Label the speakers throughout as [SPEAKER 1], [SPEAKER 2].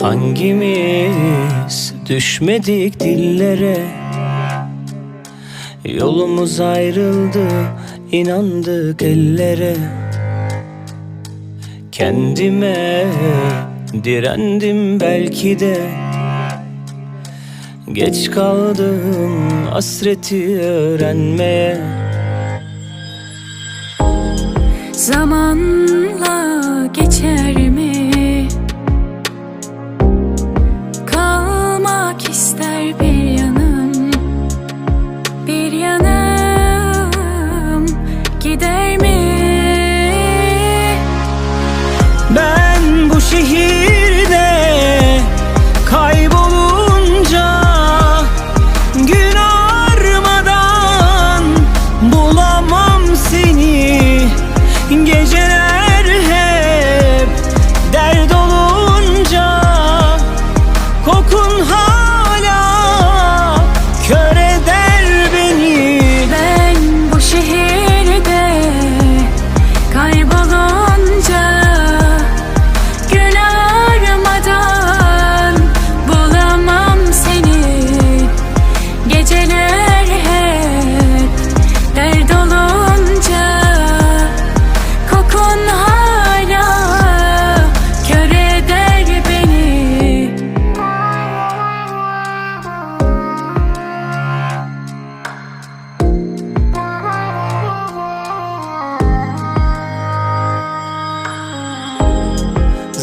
[SPEAKER 1] Hangimiz düşmedik dillere? Yolumuz ayrıldı inandık ellere. Kendime direndim belki de. Geç kaldım hasreti öğrenmeye.
[SPEAKER 2] Zamanla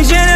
[SPEAKER 1] occasion